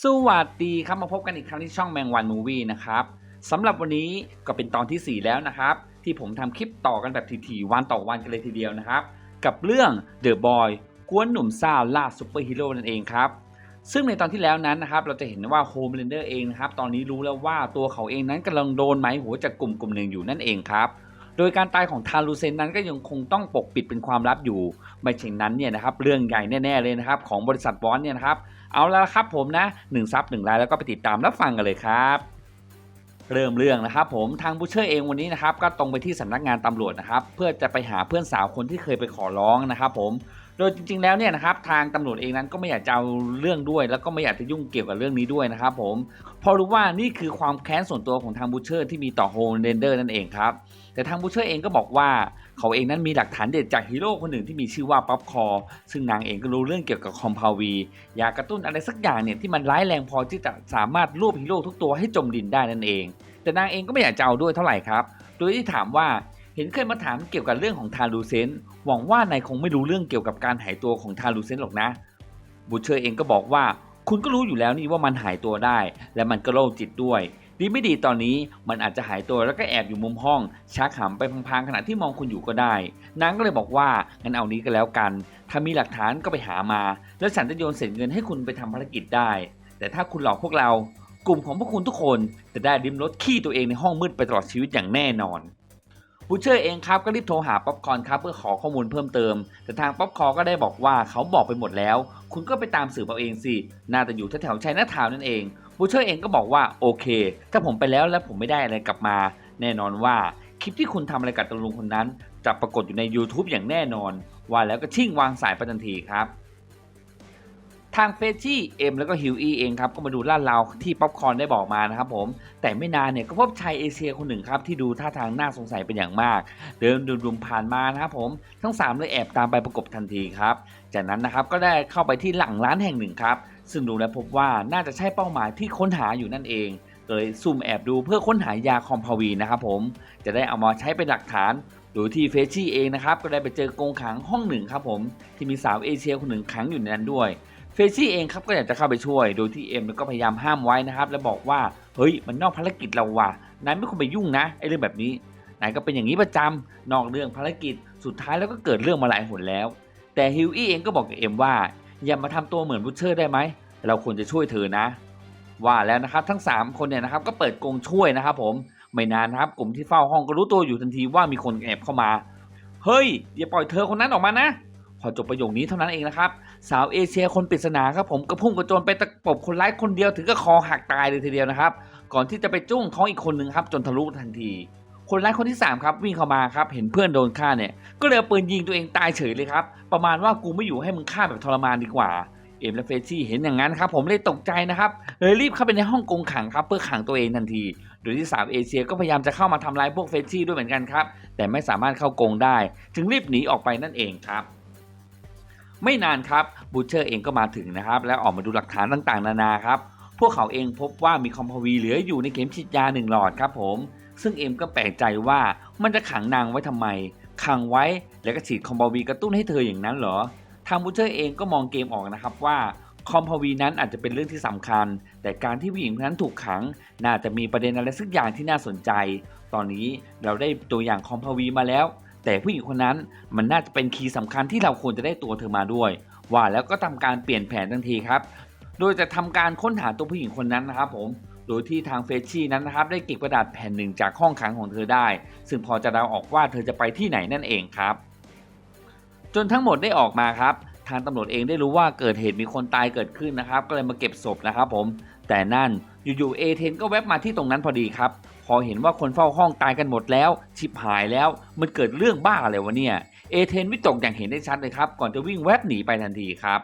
สวัสดีครับมาพบกันอีกครั้งที่ช่องแมงวันมูวี่นะครับสำหรับวันนี้ก็เป็นตอนทีสี่ 4 แล้วนะครับ ที่ผมทำคลิปต่อกันแบบถี่ๆวันต่อวันกันเลยทีเดียวนะครับ กับเรื่อง The Boy กวนหนุ่มซ่าล่าซูเปอร์ฮีโร่นั่นเองครับ ซึ่งในตอนที่แล้วนั้นนะครับเราจะเห็นว่าโฮมเ a นเดอร์เองนะครับตอนนี้รู้แล้วว่าตัวเขาเองนั้นกำลังโดนไม้หัวจากกลุ่มกลุ่มหนึ่งอยู่นั่นเองครับ โดยการตายของทารูเซนนั้นก็ยังคงต้องปกปิดเป็นความลับอยู่ ไม่เช่นนั้นเนี่ยนะครับเรื่องใหญ่แน่ๆเลยนะครับของบริษัทบอสเนี่ยนะครับเอาละครับผมนะ1ซับ1ไลน์แล้วก็ไปติดตามรับฟังกันเลยครับเริ่มเรื่องนะครับผมทางบูเชอร์เองวันนี้นะครับก็ตรงไปที่สำนักงานตำรวจนะครับเพื่อจะไปหาเพื่อนสาวคนที่เคยไปขอร้องนะครับผมโดยจริงๆแล้วเนี่ยนะครับทางตำรวจเองนั้นก็ไม่อยากจะเอาเรื่องด้วย แล้วก็ไม่อยากจะยุ่งเกี่ยวกับเรื่องนี้ด้วยนะครับผมเพอรู้ว่านี่คือความแค้นส่วนตัวของทางบูเชอร์ที่มีต่อโฮมเรนเดอร์นั่นเองครับ แต่ทางบูเชอร์เองก็บอกว่าเขาเองนั้นมีหลักฐานเด็ดจากฮีโร่คนหนึ่งที่มีชื่อว่าป๊อปคอร์ซึ่งนางเองก็รู้เรื่องเกี่ยวกับคอมพาวียากระตุ้นอะไรสักอย่างเนี่ยที่มันร้ายแรงพอที่จะสามารถรวบฮีโร่ทุกตัวให้จมดินได้นั่นเอง แต่นางเองก็ไม่อยากจะเอาด้วยเท่าไหร่ครับ โดยที่ถามว่าเห็นเคยมาถามเกี่ยวกับเรื่องของทารูเซนหวังว่านายคงไม่รู้เรื่องเกี่ยวกับการหายตัวของทารูเซนหรอกนะบูเชอร์เองก็บอกว่าคุณก็รู้อยู่แล้วนี่ว่ามันหายตัวได้ และมันก็โรคจิตด้วย ดีไม่ดีตอนนี้มันอาจจะหายตัวแล้วก็แอบอยู่มุมห้องชักหำไปพลางๆขณะที่มองคุณอยู่ก็ได้ นางก็เลยบอกว่างั้นเอานี้ก็แล้วกัน ถ้ามีหลักฐานก็ไปหามา แล้วฉันจะโยนเศษเงินให้คุณไปทำภารกิจได้ แต่ถ้าคุณหลอกพวกเรา กลุ่มของพวกคุณทุกคนจะได้ริมรถขี้ตัวเองในห้องมืดไปตลอดชีวิตอย่างแน่นอนบูเชอร์เองครับก็รีบโทรหาป๊อปคอนครับเพื่อขอข้อมูลเพิ่มเติม แต่ทางป๊อปคอนก็ได้บอกว่าเขาบอกไปหมดแล้ว คุณก็ไปตามสืบเอาเองสิ น่าจะอยู่แถวๆชัยนาทาวน์นั่นเอง บูเชอร์เองก็บอกว่าโอเค ถ้าผมไปแล้วแล้วผมไม่ได้อะไรกลับมา แน่นอนว่าคลิปที่คุณทำอะไรกับตำรวจคนนั้น จะปรากฏอยู่ใน YouTube อย่างแน่นอน ว่าแล้วก็ชิ่งวางสายไปทันทีครับ ทางเฟชชี่เอ็มแล้วก็ฮิวอีเองครับ ก็มาดูล่าดราที่ป๊อปคอนได้บอกมานะครับผม แต่ไม่นานเนี่ยก็พบชายเอเชียคนหนึ่งครับ ที่ดูท่าทางน่าสงสัยเป็นอย่างมาก เดินดุมๆผ่านมานะครับผมทั้ง3เลยแอบตามไปประกบทันทีครับ จากนั้นนะครับก็ได้เข้าไปที่หลังร้านแห่งหนึ่งครับ ซึ่งดูแล้วพบว่าน่าจะใช่เป้าหมายที่ค้นหาอยู่นั่นเองเลยซุ่มแอบดูเพื่อค้นหายาคอมพาวีนะครับผมจะได้เอามาใช้เป็นหลักฐานโดยที่เฟชชี่เองนะครับก็ได้ไปเจอกรงขังห้องหนึ่งครับผมที่มีสาวเอเชียคนหนึ่งขังอยู่ในนั้นด้วยเฟชี่เองครับก็อยากจะเข้าไปช่วย โดยที่เอ็มก็พยายามห้ามไว้นะครับ และบอกว่าเฮ้ยมันนอกภารกิจเราว่ะนายไม่ควรไปยุ่งนะไอ้เรื่องแบบนี้นายก็เป็นอย่างนี้ประจำนอกเรื่องภารกิจสุดท้ายแล้วก็เกิดเรื่องมาหลายหนแล้ว แต่ฮิวอี้เองก็บอกกับเอ็มว่า อย่ามาทำตัวเหมือนบูเชอร์ได้ไหม เราควรจะช่วยเธอนะ ว่าแล้วนะครับทั้ง 3 คนเนี่ยนะครับก็เปิดกรงช่วยนะครับผมไม่นานนะครับกลุ่มที่เฝ้าห้องก็รู้ตัวอยู่ทันทีว่ามีคนแอบเข้ามา เฮ้ยอย่าปล่อยเธอคนนั้นออกมานะ พอจบประโยคนี้เท่านั้นเองนะครับ สาวเอเชียคนปริศนาครับผมก็พุ่งกระโจนไปตะปบคนร้ายคนเดียวถึงก็คอหักตายเลยทีเดียวนะครับ ก่อนที่จะไปจุ้งท้องอีกคนหนึ่งครับจนทะลุทันที คนร้ายคนที่สามครับวิ่งเข้ามาครับเห็นเพื่อนโดนฆ่าเนี่ยก็เลยเอาปืนยิงตัวเองตายเฉยเลยครับประมาณว่ากูไม่อยู่ให้มึงฆ่าแบบทรมานดีกว่าเอ็มและเฟชี่เห็นอย่างนั้นครับผมเลยตกใจนะครับเลยรีบเข้าไปในห้องกงขังครับเพื่อขังตัวเองทันที โดยที่สาวเอเชียก็พยายามจะเข้ามาทำร้ายพวกเฟชี่ด้วยเหมือนกันครับแต่ไม่สามารถเข้ากงได้ จึงรีบหนีออกไปนั่นเองครับไม่นานครับบูเชอร์เองก็มาถึงนะครับแล้วออกมาดูหลักฐานต่างๆ นานาครับพวกเขาเองพบว่ามีคอมพาวีเหลืออยู่ในเข็มฉีดยาหนึ่งหลอดครับผม ซึ่งเอ็มก็แปลกใจว่ามันจะขังนางไว้ทำไม ขังไว้แล้วก็ฉีดคอมพาวีกระตุ้นให้เธออย่างนั้นเหรอ ทางบูเชอร์เองก็มองเกมออกนะครับว่าคอมพาวีนั้นอาจจะเป็นเรื่องที่สำคัญ แต่การที่ผู้หญิงคนนั้นถูกขัง น่าจะมีประเด็นอะไรสักอย่างที่น่าสนใจ ตอนนี้เราได้ตัวอย่างคอมพาวีมาแล้ว แต่ผู้หญิงคนนั้นมันน่าจะเป็นคีย์สำคัญที่เราควรจะได้ตัวเธอมาด้วย ว่าแล้วก็ทำการเปลี่ยนแผนทันทีครับ โดยจะทำการค้นหาตัวผู้หญิงคนนั้นนะครับผม โดยที่ทางเฟชชี่นั้นนะครับได้เก็บกระดาษแผ่นหนึ่งจากห้องขังของเธอได้ ซึ่งพอจะเดาออกว่าเธอจะไปที่ไหนนั่นเองครับ จนทั้งหมดได้ออกมาครับ ทางตำรวจเองได้รู้ว่าเกิดเหตุมีคนตายเกิดขึ้นนะครับ ก็เลยมาเก็บศพนะครับผม แต่นั่นอยู่ๆเอเทนก็แวบมาที่ตรงนั้นพอดีครับ พอเห็นว่าคนเฝ้าห้องตายกันหมดแล้ว ชิบหายแล้ว มันเกิดเรื่องบ้าอะไรวะเนี่ย เอเทนวิตกอย่างเห็นได้ชัดเลยครับ ก่อนจะวิ่งแวบหนีไปทันทีครับ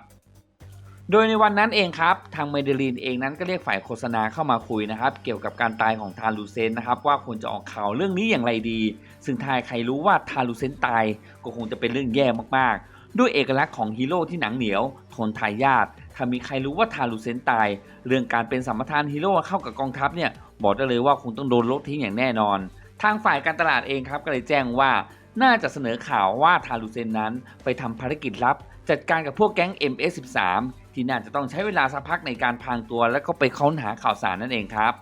โดยในวันนั้นเองครับ ทางเมเดลีนเองนั้นก็เรียกฝ่ายโฆษณาเข้ามาคุยนะครับ เกี่ยวกับการตายของทาลูเซนนะครับว่าควรจะออกข่าวเรื่องนี้อย่างไรดี ซึ่งทายใครรู้ว่าทาลูเซนตายก็คงจะเป็นเรื่องแย่มากๆ ด้วยเอกลักษณ์ของฮีโร่ที่หนังเหนียวทนทายาทถ้ามีใครรู้ว่าทาลูเซนตาย เรื่องการเป็นสัมปทานฮีโร่เข้ากับกองทัพเนี่ยบอกได้เลยว่าคงต้องโดนลบทิ้งอย่างแน่นอน ทางฝ่ายการตลาดเองครับก็เลยแจ้งว่าน่าจะเสนอข่าวว่าทาลูเซนนั้นไปทำภารกิจลับ จัดการกับพวกแก๊ง MS13 ที่น่าจะต้องใช้เวลาสักพักในการพรางตัว แล้วก็ไปค้นหาข่าวสารนั่นเองครับ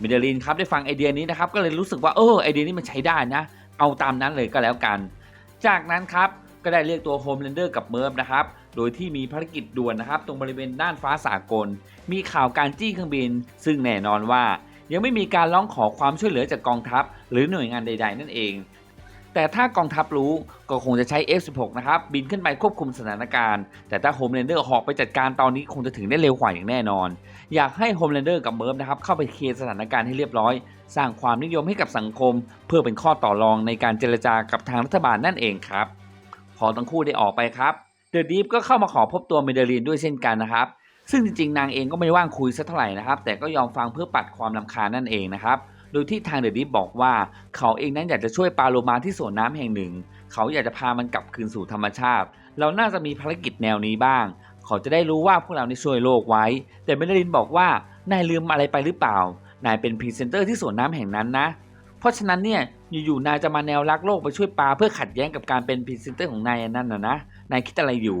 มิเดลินครับได้ฟังไอเดียนี้นะครับก็เลยรู้สึกว่าเออไอเดียนี้มันใช้ได้นะ เอาตามนั้นเลยก็แล้วกัน จากนั้นครับก็ได้เรียกตัวโฮมเลนเดอร์กับเมิร์ฟนะครับโดยที่มีภารกิจด่วนนะครับ ตรงบริเวณด้านฟ้าสากล มีข่าวการจี้เครื่องบิน ซึ่งแน่นอนว่า ยังไม่มีการร้องขอความช่วยเหลือจากกองทัพ หรือหน่วยงานใด ๆ นั่นเอง แต่ถ้ากองทัพรู้ก็คงจะใช้ F16 นะครับ บินขึ้นไปควบคุมสถานการณ์ แต่ถ้าโฮมเลนเดอร์หอกไปจัดการตอนนี้คงจะถึงได้เร็วกว่าอย่างแน่นอน อยากให้โฮมเลนเดอร์กับเมิร์ฟนะครับเข้าไปเคลียร์สถานการณ์ให้เรียบร้อย สร้างความนิยมให้กับสังคม เพื่อเป็นข้อต่อรองในการเจรจากับทางรัฐบาลนั่นเองครับ พอทั้งคู่ได้ออกไปครับเดอะดีฟก็เข้ามาขอพบตัวเมเดลีนด้วยเช่นกันนะครับซึ่งจริงๆนางเองก็ไม่ว่างคุยสักเท่าไหร่นะครับ แต่ก็ยอมฟังเพื่อปัดความลำคาญนั่นเองนะครับ โดยที่ทางเดอะดิฟบอกว่าเขาเองนั้นอยากจะช่วยปลาโลมาที่สวนน้ำแห่งหนึ่ง เขาอยากจะพามันกลับคืนสู่ธรรมชาติ เราน่าจะมีภารกิจแนวนี้บ้าง เขาจะได้รู้ว่าพวกเรานี่ช่วยโลกไว้ แต่เมเดลินบอกว่านายลืมอะไรไปหรือเปล่า นายเป็นพรีเซนเตอร์ที่สวนน้ำแห่งนั้นนะ เพราะฉะนั้นเนี่ยอยู่ๆนายจะมาแนวรักโลกไปช่วยปลาเพื่อขัดแย้งกับการเป็นพรีเซนเตอร์ของนายนั่นนะนะ นายคิดอะไรอยู่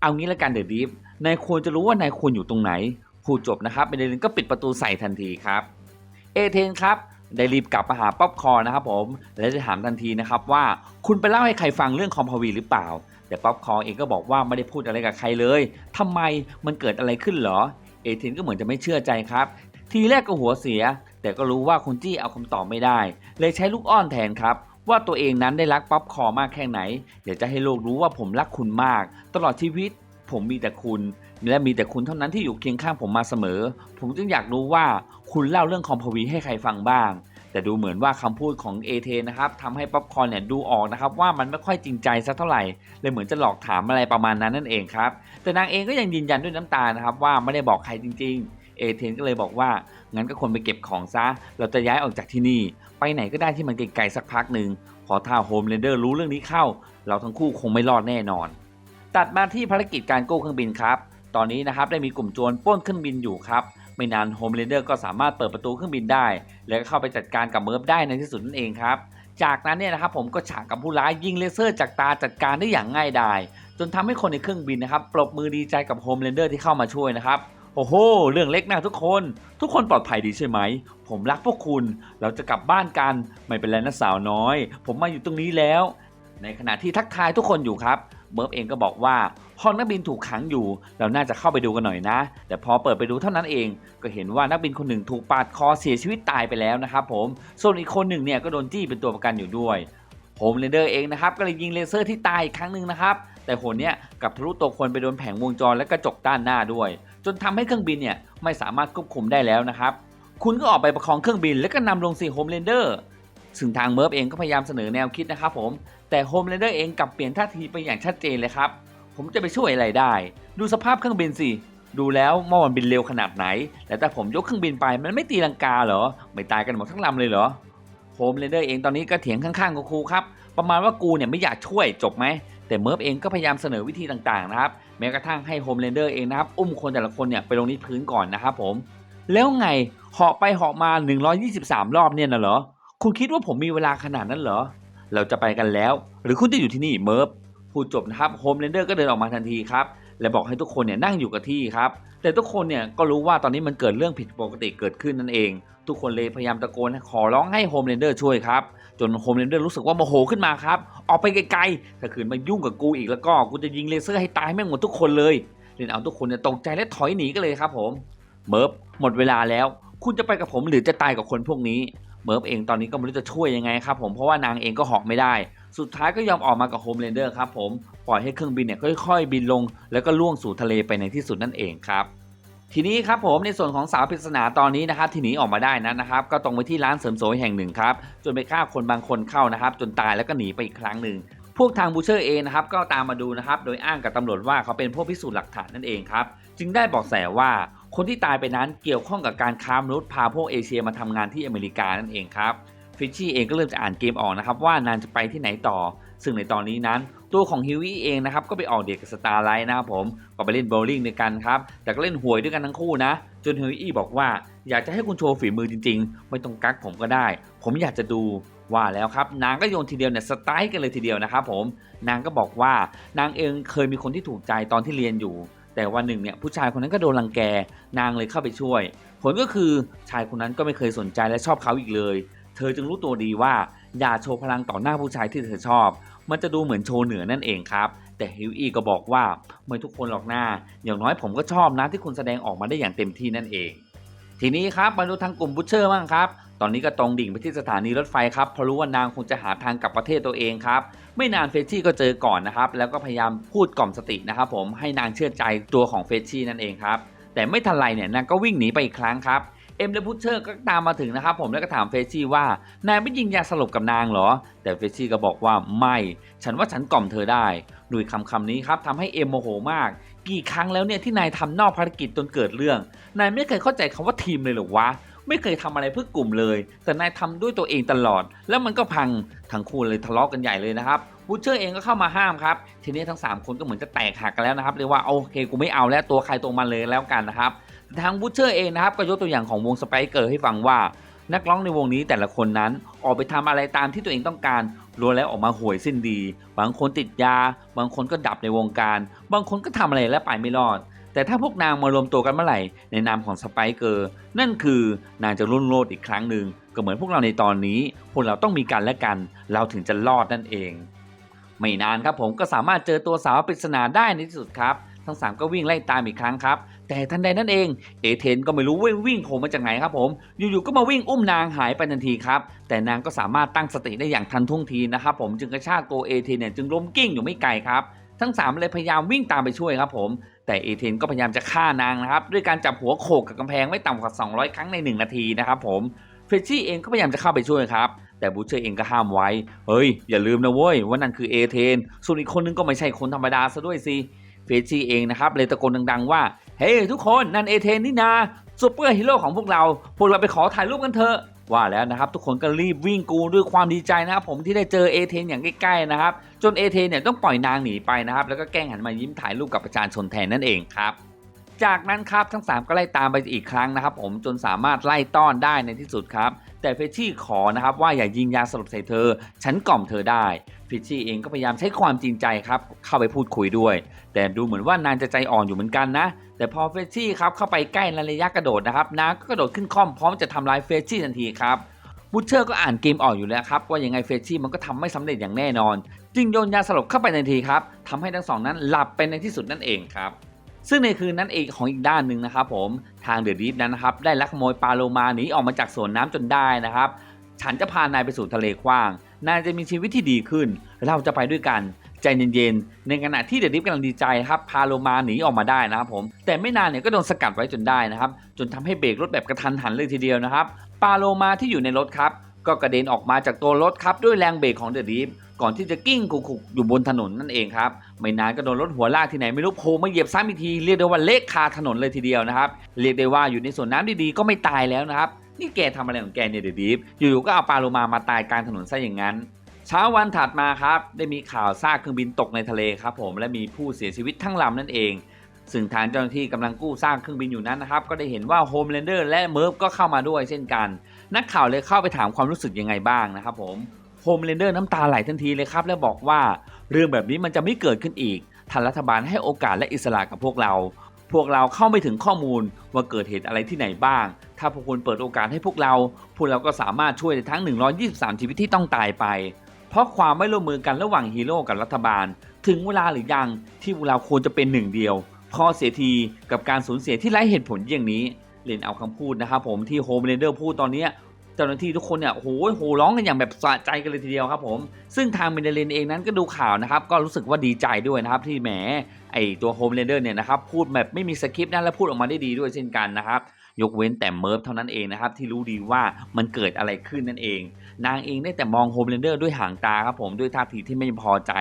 เอางี้ละกันเดอะดิฟนายควรจะรู้ว่านายควรอยู่ตรงไหนพูดจบนะครับเมเดลินก็ปิดประตูใส่ทันทีครับ เอเทนครับได้รีบกลับมาหาป๊อปคอร์นนะครับผมและได้ถามทันทีนะครับว่าคุณไปเล่าให้ใครฟังเรื่องคอมพาวีหรือเปล่า แต่ป๊อปคอร์นเองก็บอกว่าไม่ได้พูดอะไรกับใครเลยทำไมมันเกิดอะไรขึ้นเหรอ เอเทนก็เหมือนจะไม่เชื่อใจครับ ทีแรกก็หัวเสีย แต่ก็รู้ว่าคุณจี้เอาคำตอบไม่ได้ เลยใช้ลูกอ้อนแทนครับว่าตัวเองนั้นได้รักป๊อปคอร์มากแค่ไหน เดี๋ยวจะให้โลกรู้ว่าผมรักคุณมาก ตลอดชีวิต ผมมีแต่คุณ และมีแต่คุณเท่านั้นที่อยู่เคียงข้างผมมาเสมอ ผมจึงอยากรู้ว่าคุณเล่าเรื่องคอมพวีให้ใครฟังบ้าง แต่ดูเหมือนว่าคำพูดของเอเทนะครับทำให้ป๊อปคอนเนี่ยดูออกนะครับว่ามันไม่ค่อยจริงใจสักเท่าไหร่เลยเหมือนจะหลอกถามอะไรประมาณนั้นนั่นเองครับ แต่นางเองก็ยังยืนยันด้วยน้ำตานะครับว่าไม่ได้บอกใครจริง ๆ เอเทนก็เลยบอกว่างั้นก็ควรไปเก็บของซะ เราจะย้ายออกจากที่นี่ ไปไหนก็ได้ที่มันไกลๆสักพักหนึ่งพอถ้าโฮมเรนเดอร์รู้เรื่องนี้เข้า เราทั้งคู่คงไม่รอดแน่นอน ตัดมาที่ภารกิจการกู้เครื่องบินครับ ตอนนี้นะครับได้มีกลุ่มโจรปล้นเครื่องบินอยู่ครับ ไม่นานโฮมเรนเดอร์ก็สามารถเปิดประตูเครื่องบินได้ แล้วก็เข้าไปจัดการกับเมิร์ฟได้ในที่สุดนั่นเองครับ จากนั้นเนี่ยนะครับผมก็ฉากกับผู้ร้ายยิงเลเซอร์จากตาจัดการได้อย่างง่ายดาย จนทำให้คนในเครื่องบินนะครับปรบมือดีใจกับโฮมเรนเดอร์ที่เข้ามาช่วยนะครับโอ้โห เรื่องเล็กนะทุกคน ทุกคนปลอดภัยดีใช่ไหม ผมรักพวกคุณ เราจะกลับบ้านกัน ไม่เป็นไรนะสาวน้อย ผมมาอยู่ตรงนี้แล้ว ในขณะที่ทักทายทุกคนอยู่ครับ เมิร์ฟเองก็บอกว่าห้องนักบินถูกขังอยู่ เราน่าจะเข้าไปดูกันหน่อยนะ แต่พอเปิดไปดูเท่านั้นเอง ก็เห็นว่านักบินคนหนึ่งถูกปาดคอเสียชีวิตตายไปแล้วนะครับผม ส่วนอีกคนหนึ่งเนี่ยก็โดนจี้เป็นตัวประกันอยู่ด้วยโฮมเรนเดอร์เองนะครับก็เลยยิงเลเซอร์ที่ตายอีกครั้งหนึ่งนะครับ แต่หนเนี่ยกับทะลุตัวคนไปโดนแผงวงจรและกระจกด้านหน้าด้วย จนทำให้เครื่องบินเนี่ยไม่สามารถควบคุมได้แล้วนะครับ คุณก็ออกไปประคองเครื่องบิน แล้วก็นำลงสี่โฮมเรนเดอร์ซึ่งทางเมิร์ฟเองก็พยายามเสนอแนวคิดนะครับผมแต่โฮมเรนเดอร์เองกลับเปลี่ยนท่าทีไปอย่างชัดเจนเลยครับ ผมจะไปช่วยอะไรได้ ดูสภาพเครื่องบินสิ ดูแล้วเมื่อวันบินเร็วขนาดไหน แต่ถ้าผมยกเครื่องบินไปมันไม่ตีลังกาเหรอ ไม่ตายกันหมดทั้งลำเลยเหรอ โฮมเรนเดอร์เองตอนนี้ก็เถียงข้างๆกับครูครับ ประมาณว่ากูเนี่ยไม่อยากช่วยจบไหม แต่เมิร์ฟเองก็พยายามเสนอวิธีต่างๆนะครับ แม้กระทั่งให้โฮมเรนเดอร์เองนะครับ อุ้มคนแต่ละคนเนี่ยไปลงที่พื้นก่อนนะครับผม แล้วไงเหาะไปเหาะมา 123 รอบเนี่ยนะเหรอ คุณคิดว่าผมมีเวลาขนาดนั้นเหรอ เราจะไปกันแล้ว หรือคุณจะอยู่ที่นี่เมิร์ฟพูดจบนะครับโฮมเรนเดอร์ก็เดินออกมาทันทีครับและบอกให้ทุกคนเนี่ยนั่งอยู่กับที่ครับ แต่ทุกคนเนี่ยก็รู้ว่าตอนนี้มันเกิดเรื่องผิดปกติเกิดขึ้นนั่นเอง ทุกคนเลยพยายามตะโกนขอร้องให้โฮมเรนเดอร์ช่วยครับ จนโฮมเรนเดอร์รู้สึกว่าโมโหขึ้นมาครับ ออกไปไกลๆ ถ้าขืนมายุ่งกับกูอีกแล้วก็กูจะยิงเลเซอร์ให้ตายแม่งหมดทุกคนเลยเลนเอาทุกคนเนี่ยตกใจและถอยหนีกันเลยครับผม เมิร์ฟหมดเวลาแล้ว คุณจะไปกับผมหรือจะตายกับคนพวกนี้ เมิร์ฟเองตอนนี้ก็ไม่รู้จะช่วยยังไงครับผมเพราะว่านางเองก็หาะไม่ได้ สุดท้ายก็ยอมออกมากับโฮมเรนเดอร์ครับผมปล่อยให้เครื่องบินเนี่ยค่อยๆ บินลง แล้วก็ล่วงสู่ทะเลไปในที่สุดนั่นเองครับทีนี้ครับผมในส่วนของสาวปริศนาตอนนี้นะครับที่หนีออกมาได้นั้นนะครับ ก็ตรงไปที่ร้านเสริมสวยแห่งหนึ่งครับจนไปฆ่าคนบางคนเข้านะครับ จนตายแล้วก็หนีไปอีกครั้งหนึ่งพวกทางบูเชอร์เองนะครับก็ตามมาดูนะครับ โดยอ้างกับตำรวจว่าเขาเป็นพวกพิสูจน์หลักฐานนั่นเองครับ จึงได้บอกแสว่า คนที่ตายไปนั้นเกี่ยวข้องกับการค้ามนุษย์พาพวกเอเชียมาทำงานที่อเมริกานั่นเองครับฟิชชี่เองก็เริ่มจะอ่านเกมออกนะครับว่านานจะไปที่ไหนต่อ ซึ่งในตอนนี้นั้น ตัวของฮิวอี้เองนะครับก็ไปออกเดทกับสตาร์ไลท์นะครับผมก็ไปเล่นโบลิ่งด้วยกันครับ แต่ก็เล่นหวยด้วยกันทั้งคู่นะ จนฮิวอี้บอกว่าอยากจะให้คุณโชว์ฝีมือจริงๆ ไม่ต้องกักผมก็ได้ ผมอยากจะดูว่าแล้วครับ นางก็โยนทีเดียวเนี่ยสไตล์กันเลยทีเดียวนะครับผมนางก็บอกว่านางเองเคยมีคนที่ถูกใจตอนที่เรียนอยู่ แต่วันหนึ่งเนี่ยผู้ชายคนนั้นก็โดนรังแกนางเลยเข้าไปช่วย ผลก็คือชายคนนั้นก็ไม่เคยสนใจและชอบเขาอีกเลย เธอจึงรู้ตัวดีว่าอย่าโชว์พลังต่อหน้าผู้ชายที่เธอชอบ มันจะดูเหมือนโชว์เหนือนั่นเองครับ แต่ฮิวอี้ก็บอกว่าไม่ทุกคนหรอกหน้า อย่างน้อยผมก็ชอบนะที่คุณแสดงออกมาได้อย่างเต็มที่นั่นเอง ทีนี้ครับมาดูทางกลุ่มบูชเชอร์บ้างครับ ตอนนี้ก็ตรงดิ่งไปที่สถานีรถไฟครับเพราะรู้ว่านางคงจะหาทางกลับประเทศตัวเองครับ ไม่นานเฟชชี่ก็เจอก่อนนะครับ แล้วก็พยายามพูดกล่อมสตินะครับ ผมให้นางเชื่อใจตัวของเฟชชี่นั่นเองครับ แต่ไม่ทันไรเนี่ยนางก็วิ่งหนีไปอีกครั้งครับเอ็มและบูชเชอร์ก็ตามมาถึงนะครับผมแล้วก็ถามเฟชชี่ว่านายไม่ยิงยาสลบกับนางเหรอ แต่เฟชชี่ก็บอกว่าไม่ ฉันว่าฉันกล่อมเธอได้ด้วยคำคำนี้ครับทำให้เอ็มโมโหมาก กี่ครั้งแล้วเนี่ยที่นายทำนอกภารกิจจนเกิดเรื่อง นายไม่เคยเข้าใจคำว่าทีมเลยหรอวะ ไม่เคยทำอะไรเพื่อกลุ่มเลย แต่นายทำด้วยตัวเองตลอด แล้วมันก็พังทั้งคู่เลยทะเลาะกันใหญ่เลยนะครับบูชเชอร์เองก็เข้ามาห้ามครับ ทีนี้ทั้ง 3 คนก็เหมือนจะแตกหักกันแล้วนะครับเรียกว่าโอเคกูไม่เอาแล้วตัวใครตัวมันเลยแล้วกันนะครับทางบูชเชอร์เองนะครับก็ยกตัวอย่างของวงสไปเกอร์ให้ฟังว่า นักร้องในวงนี้แต่ละคนนั้นออกไปทำอะไรตามที่ตัวเองต้องการล้วนแล้วออกมาห่วยสิ้นดี บางคนติดยา บางคนก็ดับในวงการ บางคนก็ทำอะไรและไปไม่รอด แต่ถ้าพวกนางมารวมตัวกันเมื่อไหร่ ในนามของสไปเกอร์นั่นคือนางจะรุ่นโรดอีกครั้งหนึ่งก็เหมือนพวกเราในตอนนี้พวกเราต้องมีกันและกัน เราถึงจะรอดนั่นเอง ไม่นานครับผมก็สามารถเจอตัวสาวปริศนาได้ในที่สุดครับทั้งสามก็วิ่งไล่ตามอีกครั้งครับ แต่ทันใดนั่นเอง เอเธนก็ไม่รู้ว่าวิ่งโผล่มาจากไหนครับผม อยู่ๆก็มาวิ่งอุ้มนางหายไปทันทีครับ แต่นางก็สามารถตั้งสติได้อย่างทันท่วงทีนะครับผมจึงกระชากตัวเอเธนเนี่ยจึงล้มกิ้งอยู่ไม่ไกลครับ ทั้งสามเลยพยายามวิ่งตามไปช่วยครับผม แต่เอเธนก็พยายามจะฆ่านางนะครับ ด้วยการจับหัวโขกกับกำแพงไม่ต่ำกว่า 200 ครั้งใน 1 นาทีนะครับผมเฟรชชี่เองก็พยายามจะเข้าไปช่วยครับ แต่บูเชอร์เองก็ห้ามไว้ เฮ้ย อย่าลืมนะเว้ยว่านั่นคือเอเธนส่วนอีกคนนึงก็ไม่ใช่คนธรรมดาซะด้วยสิเฟรชชี่เองนะครับเลยตะโกนดังๆว่า เฮ้ยทุกคนนั่นเอเธนนี่นา ซูเปอร์ฮีโร่ของพวกเรา พวกเราไปขอถ่ายรูปกันเถอะว่าแล้วนะครับ ทุกคนก็รีบวิ่งกูด้วยความดีใจนะครับผมที่ได้เจอเอเทนอย่างใกล้ๆนะครับ จนเอเทนเนี่ยต้องปล่อยนางหนีไปนะครับ แล้วก็แกล้งหันมายิ้มถ่ายรูปกับประชาชนแทนนั่นเองครับ จากนั้นครับทั้ง 3 ก็ไล่ตามไปอีกครั้งนะครับ ผมจนสามารถไล่ต้อนได้ในที่สุดครับ แต่เฟชชี่ขอนะครับว่าอย่ายิงยาสลบใส่เธอ ฉันกล่อมเธอได้เฟชชี่เองก็พยายามใช้ความจริงใจครับเข้าไปพูดคุยด้วย แต่ดูเหมือนว่านางจะใจอ่อนอยู่เหมือนกันนะ แต่พอเฟชชี่ครับเข้าไปใกล้ในระยะกระโดดนะครับนางก็กระโดดขึ้นคล่อมพร้อมจะทำลายเฟชชี่ทันทีครับบูชเชอร์ก็อ่านเกมออกอยู่แล้วครับว่ายังไงเฟชชี่มันก็ทำไม่สำเร็จอย่างแน่นอน จึงโยนยาสลบเข้าไปในทีครับทำให้ทั้งสองนั้นหลับไปในที่สุดนั่นเองครับ ซึ่งในคืนนั้นเองของอีกด้านหนึ่งนะครับผมทางเดอะดีฟนั้นนะครับได้ลักขโมยปลาโลมาหนีออกมาจากสวนน้ำจนได้นะครับ ฉันจะพานายไปสู่ทะเลกว้าง นายจะมีชีวิตที่ดีขึ้น เราจะไปด้วยกันใจเย็นๆในขณะที่เดดิฟกำลังดีใจครับพาโลมาหนีออกมาได้นะครับผมแต่ไม่นานเนี่ยก็โดนสกัดไว้จนได้นะครับ จนทำให้เบรกรถแบบกระทันหันเลยทีเดียวนะครับปาโลมาที่อยู่ในรถครับ ก็กระเด็นออกมาจากตัวรถครับด้วยแรงเบรกของเดดิฟ ก่อนที่จะกิ้งคุกๆอยู่บนถนนนั่นเองครับ ไม่นานก็โดนรถหัวลากที่ไหนไม่รู้โผล่มาเหยียบซ้ำอีกทีเรียกได้ว่าเละคาถนนเลยทีเดียวนะครับ เรียกได้ว่าอยู่ในสวนน้ำดีๆก็ไม่ตายแล้วนะครับ นี่แกทำอะไรของแกเนี่ยเดอะดิฟอยู่ๆก็เอาปลาโลมามาตายกลางถนนซะอย่างนั้นเช้าวันถัดมาครับ ได้มีข่าวซากเครื่องบินตกในทะเลครับผมและมีผู้เสียชีวิตทั้งลำนั่นเอง ซึ่งทางเจ้าหน้าที่กำลังกู้ซากเครื่องบินอยู่นั้นนะครับ ก็ได้เห็นว่าโฮมแลนเดอร์และเมิร์ฟก็เข้ามาด้วยเช่นกัน นักข่าวเลยเข้าไปถามความรู้สึกยังไงบ้างนะครับผม โฮมแลนเดอร์น้ำตาไหลทันทีเลยครับ และบอกว่าเรื่องแบบนี้มันจะไม่เกิดขึ้นอีกทางรัฐบาลให้โอกาสและอิสระกับพวกเรา พวกเราเข้าไม่ถึงข้อมูลว่าเกิดเหตุอะไรที่ไหนบ้าง ถ้าพวกคุณเปิดโอกาสให้พวกเรา พวกเราก็สามารถช่วยทั้ง 123 ชีวิตที่ต้องตายไป เพราะความไม่ร่วมมือกันระหว่างฮีโร่กับรัฐบาล ถึงเวลาหรือยังที่พวกเราควรจะเป็นหนึ่งเดียวพอเสียทีกับการสูญเสียที่ไร้เหตุผลอย่างนี้เล่นเอาคำพูดนะครับผมที่โฮมเรนเดอร์พูดตอนนี้ เจ้าหน้าที่ทุกคนเนี่ยโอ้โหโหร้องกันอย่างแบบสะใจกันเลยทีเดียวครับผมซึ่งทางเมเดเลนเองนั้นก็ดูข่าวนะครับก็รู้สึกว่าดีใจด้วยนะครับที่แหมไอตัวโฮมเรนเดอร์เนี่ยนะครับพูดแบบไม่มีสคริปต์นะและพูดออกมาได้ดีด้วยเช่นกันนะครับยกเว้นแต่เมิร์ฟเท่านั้นเองนะครับที่รู้ดีว่ามันเกิดอะไรขึ้นนั่นเอง นางเองได้แต่มองโฮมเรนเดอร์ด้วยหางตาครับผมด้วยท่าทีที่ไม่พอใจ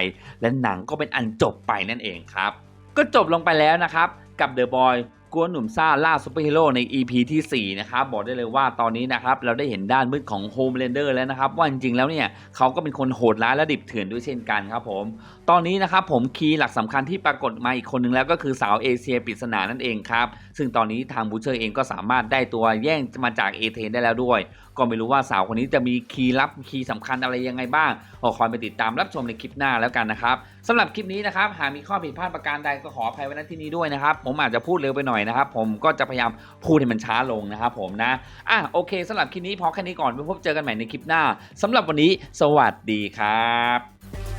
และหนังก็เป็นอันจบไปนั่นเองครับก็จบลงไปแล้วนะครับกับเดอะบอย กวนหนุ่มซ่าล่าซูเปอร์ฮีโร่ใน EP ที่ 4 นะครับ บอกได้เลยว่าตอนนี้นะครับ เราได้เห็นด้านมืดของโฮมเลนเดอร์แล้วนะครับ ว่าจริงๆแล้วเนี่ย เขาก็เป็นคนโหดร้ายและดิบเถื่อนด้วยเช่นกันครับผมตอนนี้นะครับผมคีย์หลักสำคัญที่ปรากฏมาอีกคนนึงแล้วก็คือสาวเอเชียปริศนานั่นเองครับ ซึ่งตอนนี้ทางบูเชอร์เองก็สามารถได้ตัวแย่งมาจากเอเทนได้แล้วด้วย ก็ไม่รู้ว่าสาวคนนี้จะมีคีย์ลับคีย์สำคัญอะไรยังไงบ้างก็คอยไปติดตามรับชมในคลิปหน้าแล้วกันนะครับสำหรับคลิปนี้นะครับหากมีข้อผิดพลาดประการใดก็ขออภัยไว้ณที่นี้ด้วยนะครับผมอาจจะพูดเร็วไปหน่อยนะครับผมก็จะพยายามพูดให้มันช้าลงนะครับผมนะอะโอเคสำหรับคลิปนี้พอแค่นี้ก่อนไปพบเจอกันใหม่ในคลิปหน้าสำหรับวันนี้ สวัสดีครับ